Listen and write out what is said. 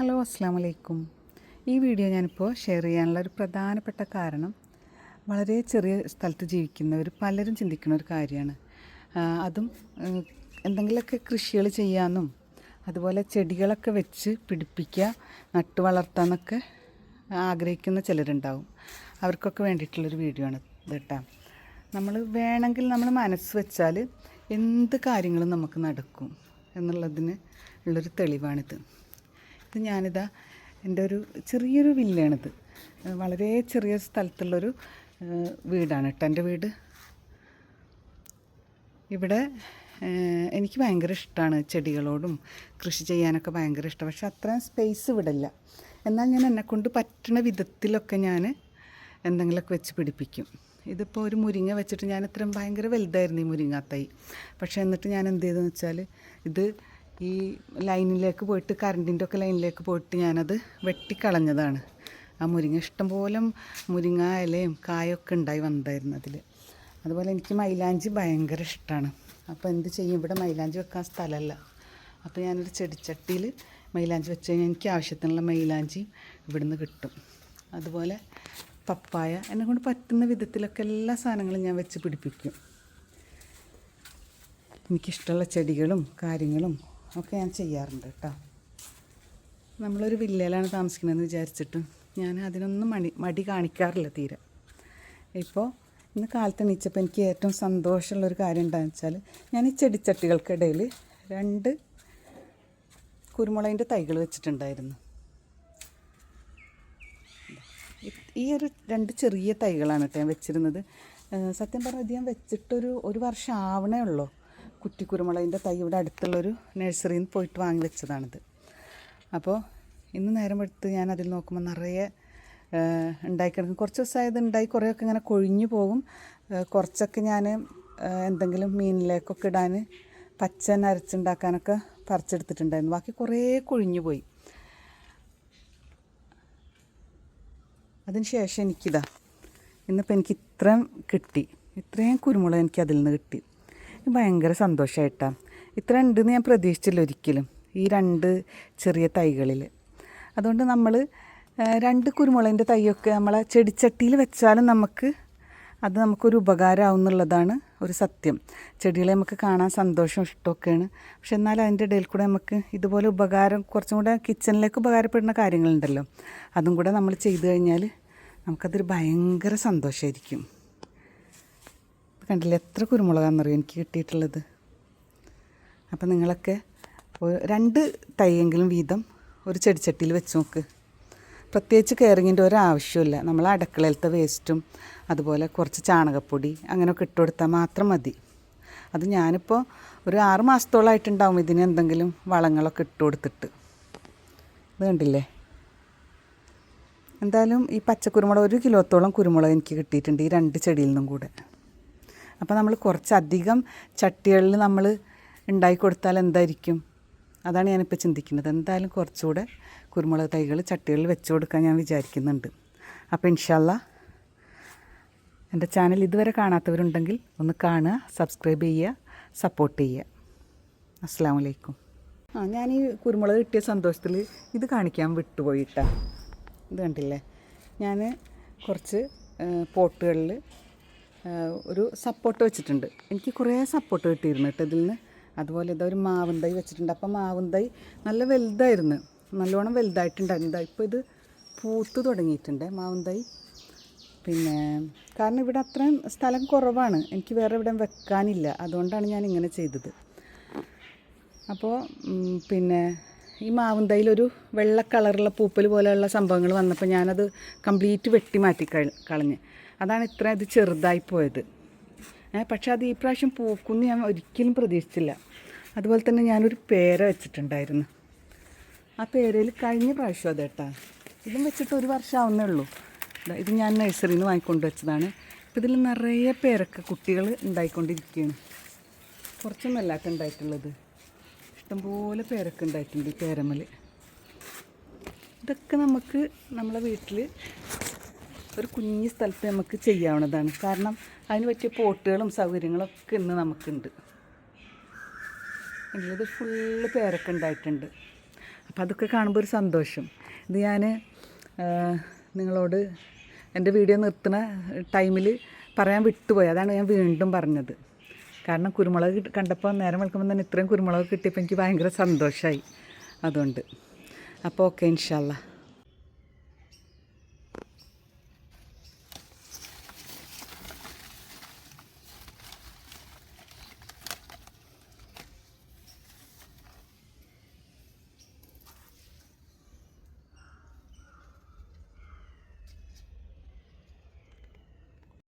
Hello അസ്സാം വലൈക്കും ഈ വീഡിയോ ഞാനിപ്പോൾ ഷെയർ ചെയ്യാനുള്ള ഒരു പ്രധാനപ്പെട്ട കാരണം വളരെ ചെറിയ സ്ഥലത്ത് ജീവിക്കുന്നവർ പലരും ചിന്തിക്കുന്ന ഒരു കാര്യമാണ്. അതും എന്തെങ്കിലുമൊക്കെ കൃഷികൾ ചെയ്യാമെന്നും അതുപോലെ ചെടികളൊക്കെ വെച്ച് പിടിപ്പിക്കുക നട്ടു വളർത്താമെന്നൊക്കെ ആഗ്രഹിക്കുന്ന ചിലരുണ്ടാവും. അവർക്കൊക്കെ വേണ്ടിയിട്ടുള്ളൊരു വീഡിയോ ആണ് കേട്ടോ. നമ്മൾ വേണമെങ്കിൽ നമ്മൾ മനസ്സ് വെച്ചാൽ എന്ത് കാര്യങ്ങളും നമുക്ക് നടക്കും എന്നുള്ളതിന് ഉള്ളൊരു തെളിവാണിത്. ഇത് ഞാനിതാ എന്റെ ഒരു ചെറിയൊരു വില്ലയാണിത്. വളരെ ചെറിയ സ്ഥലത്തുള്ളൊരു വീടാണ് കേട്ടോ എന്റെ വീട്. ഇവിടെ എനിക്ക് ഭയങ്കര ഇഷ്ടമാണ് ചെടികളോടും കൃഷി ചെയ്യാനൊക്കെ ഭയങ്കര ഇഷ്ടം. പക്ഷെ അത്രയും സ്പേസ് ഇവിടെ എന്നാൽ ഞാൻ എന്നെക്കൊണ്ട് പറ്റുന്ന വിധത്തിലൊക്കെ ഞാൻ എന്തെങ്കിലുമൊക്കെ വെച്ച് പിടിപ്പിക്കും. ഇതിപ്പോൾ ഒരു മുരിങ്ങ വെച്ചിട്ട് ഞാൻ ഇത്രയും ഭയങ്കര വലുതായിരുന്നു ഈ മുരിങ്ങാത്തൈ. പക്ഷേ എന്നിട്ട് ഞാൻ എന്ത് ചെയ്തെന്ന് വെച്ചാൽ ഇത് ഈ ലൈനിലേക്ക് പോയിട്ട് കറണ്ടിന്റെ ഒക്കെ ലൈനിലേക്ക് പോയിട്ട് ഞാനത് വെട്ടിക്കളഞ്ഞതാണ്. ആ മുരിങ്ങ ഇഷ്ടംപോലെ മുരിങ്ങ ഇലയും കായൊക്കെ ഉണ്ടായി വന്നതായിരുന്നു അതിൽ അതുപോലെ എനിക്ക് മൈലാഞ്ചി ഭയങ്കര ഇഷ്ടമാണ് അപ്പോൾ എന്ത് ചെയ്യും? ഇവിടെ മൈലാഞ്ചി വെക്കാൻ സ്ഥലമല്ല അപ്പോൾ ഞാനൊരു ചെടിച്ചട്ടിയിൽ മൈലാഞ്ചി വെച്ച് കഴിഞ്ഞാൽ എനിക്ക് ആവശ്യത്തിനുള്ള മൈലാഞ്ചി ഇവിടുന്ന് കിട്ടും. അതുപോലെ പപ്പായ എന്നെ കൊണ്ട് പറ്റുന്ന വിധത്തിലൊക്കെ എല്ലാ സാധനങ്ങളും ഞാൻ വെച്ച് പിടിപ്പിക്കും. എനിക്കിഷ്ടമുള്ള ചെടികളും കാര്യങ്ങളും ഒക്കെ ഞാൻ ചെയ്യാറുണ്ട് കേട്ടോ. നമ്മളൊരു വില്ലയിലാണ് താമസിക്കുന്നതെന്ന് വിചാരിച്ചിട്ട് ഞാൻ അതിനൊന്നും മടി മടി കാണിക്കാറില്ല തീരെ. ഇപ്പോൾ ഇന്ന് കാലത്ത് എണീച്ചപ്പോൾ എനിക്ക് ഏറ്റവും സന്തോഷമുള്ളൊരു കാര്യം എന്താണെന്ന് വെച്ചാൽ ഞാൻ ഈ ചെടിച്ചട്ടികൾക്കിടയിൽ രണ്ട് കുരുമുളകിന്റെ തൈകൾ വെച്ചിട്ടുണ്ടായിരുന്നു. ഈ ഒരു രണ്ട് ചെറിയ തൈകളാണ് കേട്ടോ ഞാൻ വെച്ചിരുന്നത്. സത്യം പറഞ്ഞാൽ ഇത് ഞാൻ വെച്ചിട്ടൊരു ഒരു വർഷം ആവണേ ഉള്ളൂ. കുറ്റി കുരുമുളകിന്റെ തൈ അടുത്തുള്ളൊരു നഴ്സറിയിൽ നിന്ന് പോയിട്ട് വാങ്ങി വെച്ചതാണിത്. അപ്പോൾ ഇന്ന് നേരം എടുത്ത് ഞാൻ അതിൽ നോക്കുമ്പോൾ നിറയെ ഉണ്ടായി ഉണ്ടായിക്കിടക്കും കുറച്ച് ദിവസമായത് ഉണ്ടായി കുറേയൊക്കെ ഇങ്ങനെ കൊഴിഞ്ഞു പോകും. കുറച്ചൊക്കെ ഞാൻ എന്തെങ്കിലും മീനിലേക്കൊക്കെ ഇടാൻ പച്ച നരച്ചുണ്ടാക്കാനൊക്കെ പറിച്ചെടുത്തിട്ടുണ്ടായിരുന്നു. ബാക്കി കുറേ കൊഴിഞ്ഞു പോയി. അതിന് ശേഷം എനിക്കിതാ ഇന്നിപ്പോൾ എനിക്ക് ഇത്രയും കിട്ടി. ഇത്രയും കുരുമുളക് എനിക്ക് അതിൽ നിന്ന് കിട്ടി. ഭയങ്കര സന്തോഷമായിട്ടാണ് ഇത്ര ഉണ്ടെന്ന് ഞാൻ പ്രതീക്ഷിച്ചില്ല ഒരിക്കലും ഈ രണ്ട് ചെറിയ തൈകളിൽ അതുകൊണ്ട് നമ്മൾ രണ്ട് കുരുമുളകിന്റെ തൈയൊക്കെ നമ്മളെ ചെടിച്ചട്ടിയിൽ വെച്ചാലും നമുക്ക് അത് നമുക്കൊരു ഉപകാരമാവും എന്നുള്ളതാണ് ഒരു സത്യം. ചെടികളെ നമുക്ക് കാണാൻ സന്തോഷം ഇഷ്ടമൊക്കെയാണ് പക്ഷെ എന്നാൽ അതിന്റെ ഇടയിൽ കൂടെ നമുക്ക് ഇതുപോലെ ഉപകാരം കുറച്ചും കൂടെ കിച്ചണിലേക്ക് ഉപകാരപ്പെടുന്ന കാര്യങ്ങളുണ്ടല്ലോ. അതും കൂടെ നമ്മൾ ചെയ്തു കഴിഞ്ഞാൽ നമുക്കതൊരു ഭയങ്കര സന്തോഷമായിരിക്കും കണ്ടില്ലേ? എത്ര കുരുമുളകാണെന്നറിയോ എനിക്ക് കിട്ടിയിട്ടുള്ളത്? അപ്പം നിങ്ങളൊക്കെ രണ്ട് തൈയെങ്കിലും വീതം ഒരു ചെടിച്ചട്ടിയിൽ വെച്ച് നോക്ക്. പ്രത്യേകിച്ച് കെയറിങ്ങിന്റെ ഒരു ആവശ്യമില്ല നമ്മൾ അടുക്കളയിലത്തെ വേസ്റ്റും അതുപോലെ കുറച്ച് ചാണകപ്പൊടി അങ്ങനെയൊക്കെ ഇട്ട് കൊടുത്താൽ മാത്രം മതി. അത് ഞാനിപ്പോൾ ഒരു ആറ് മാസത്തോളമായിട്ടുണ്ടാവും ഇതിന് എന്തെങ്കിലും വളങ്ങളൊക്കെ ഇട്ട് കൊടുത്തിട്ട്. ഇത് കണ്ടില്ലേ? എന്തായാലും ഈ പച്ചക്കുരുമുളക് ഒരു കിലോത്തോളം കുരുമുളക് എനിക്ക് കിട്ടിയിട്ടുണ്ട് ഈ രണ്ട് ചെടിയിൽ നിന്നും കൂടെ. അപ്പോൾ നമ്മൾ കുറച്ചധികം ചട്ടികളിൽ നമ്മൾ ഉണ്ടാക്കി കൊടുത്താൽ എന്തായിരിക്കും? അതാണ് ഞാനിപ്പോൾ ചിന്തിക്കുന്നത്. എന്തായാലും കുറച്ചുകൂടെ കുരുമുളക് തൈകൾ ചട്ടികളിൽ വെച്ച് കൊടുക്കാൻ ഞാൻ വിചാരിക്കുന്നുണ്ട്. അപ്പോൾ ഇൻഷാല്ല എന്റെ ചാനൽ ഇതുവരെ കാണാത്തവരുണ്ടെങ്കിൽ ഒന്ന് കാണുക സബ്സ്ക്രൈബ് ചെയ്യുക സപ്പോർട്ട് ചെയ്യുക. അസ്സാം വലൈക്കും ആ ഞാൻ ഈ കുരുമുളക് കിട്ടിയ സന്തോഷത്തിൽ ഇത് കാണിക്കാൻ വിട്ടുപോയിട്ടാ ഇത് കണ്ടില്ലേ? ഞാൻ കുറച്ച് പോട്ടുകളിൽ ഒരു സപ്പോർട്ട് വെച്ചിട്ടുണ്ട്. എനിക്ക് കുറേ സപ്പോർട്ട് കിട്ടിയിരുന്നു കേട്ടോ ഇതിൽ നിന്ന്. അതുപോലെ ഇതൊരു മാവും തൈ വെച്ചിട്ടുണ്ട്. അപ്പോൾ മാവും തൈ നല്ല വലുതായിരുന്നു. നല്ലോണം വലുതായിട്ടുണ്ടായിരുന്നു. ഇപ്പോൾ ഇത് പൂത്ത് തുടങ്ങിയിട്ടുണ്ട് മാവും തൈ. പിന്നെ കാരണം ഇവിടെ അത്രയും സ്ഥലം കുറവാണ്. എനിക്ക് വേറെ ഇവിടെ വെക്കാനില്ല. അതുകൊണ്ടാണ് ഞാൻ ഇങ്ങനെ ചെയ്തത്. അപ്പോൾ പിന്നെ ഈ മാവും തൈയിലൊരു വെള്ള കളറുള്ള പൂപ്പൽ പോലെയുള്ള സംഭവങ്ങൾ വന്നപ്പോൾ ഞാനത് കംപ്ലീറ്റ് വെട്ടി മാറ്റി കളഞ്ഞ്. അതാണ് ഇത്ര ഇത് ചെറുതായി പോയത്. പക്ഷേ അത് ഈ പ്രാവശ്യം പൂക്കുന്ന് ഞാൻ ഒരിക്കലും പ്രതീക്ഷിച്ചില്ല. അതുപോലെ തന്നെ ഞാനൊരു പേര വെച്ചിട്ടുണ്ടായിരുന്നു. ആ പേരയിൽ കഴിഞ്ഞ പ്രാവശ്യം അതേട്ടാ ഇതും വെച്ചിട്ട് ഒരു വർഷം ആവുന്നേ ഉള്ളൂ. ഇത് ഞാൻ നഴ്സറിയിൽ നിന്ന് വാങ്ങിക്കൊണ്ട് വെച്ചതാണ്. ഇപ്പം ഇതിൽ നിറയെ പേരൊക്കെ കുട്ടികൾ ഉണ്ടായിക്കൊണ്ടിരിക്കുകയാണ് കുറച്ചൊന്നല്ല കേട്ടോ ഉണ്ടായിട്ടുള്ളത്. ഇഷ്ടംപോലെ പേരൊക്കെ ഉണ്ടായിട്ടുണ്ട് ഈ പേരമ്മൽ ഇതൊക്കെ നമുക്ക് നമ്മളെ വീട്ടിൽ ഒരു കുഞ്ഞു സ്ഥലത്ത് നമുക്ക് ചെയ്യാവുന്നതാണ്. കാരണം അതിന് പറ്റിയ പോട്ടുകളും സൗകര്യങ്ങളൊക്കെ ഇന്ന് നമുക്കുണ്ട്. ഉള്ളത് ഫുള്ള് പേരൊക്കെ ഉണ്ടായിട്ടുണ്ട്. അപ്പോൾ അതൊക്കെ കാണുമ്പോൾ ഒരു സന്തോഷം. ഇത് ഞാൻ നിങ്ങളോട് എന്റെ വീഡിയോ നിർത്തുന്ന ടൈമിൽ പറയാൻ വിട്ടുപോയി. അതാണ് ഞാൻ വീണ്ടും പറഞ്ഞത്. കാരണം കുരുമുളക് കണ്ടപ്പോൾ നേരം വെളുക്കുമ്പോൾ തന്നെ ഇത്രയും കുരുമുളക് കിട്ടിയപ്പോൾ എനിക്ക് ഭയങ്കര സന്തോഷമായി അതുകൊണ്ട്. അപ്പോൾ ഓക്കെ ഇൻഷാല്ല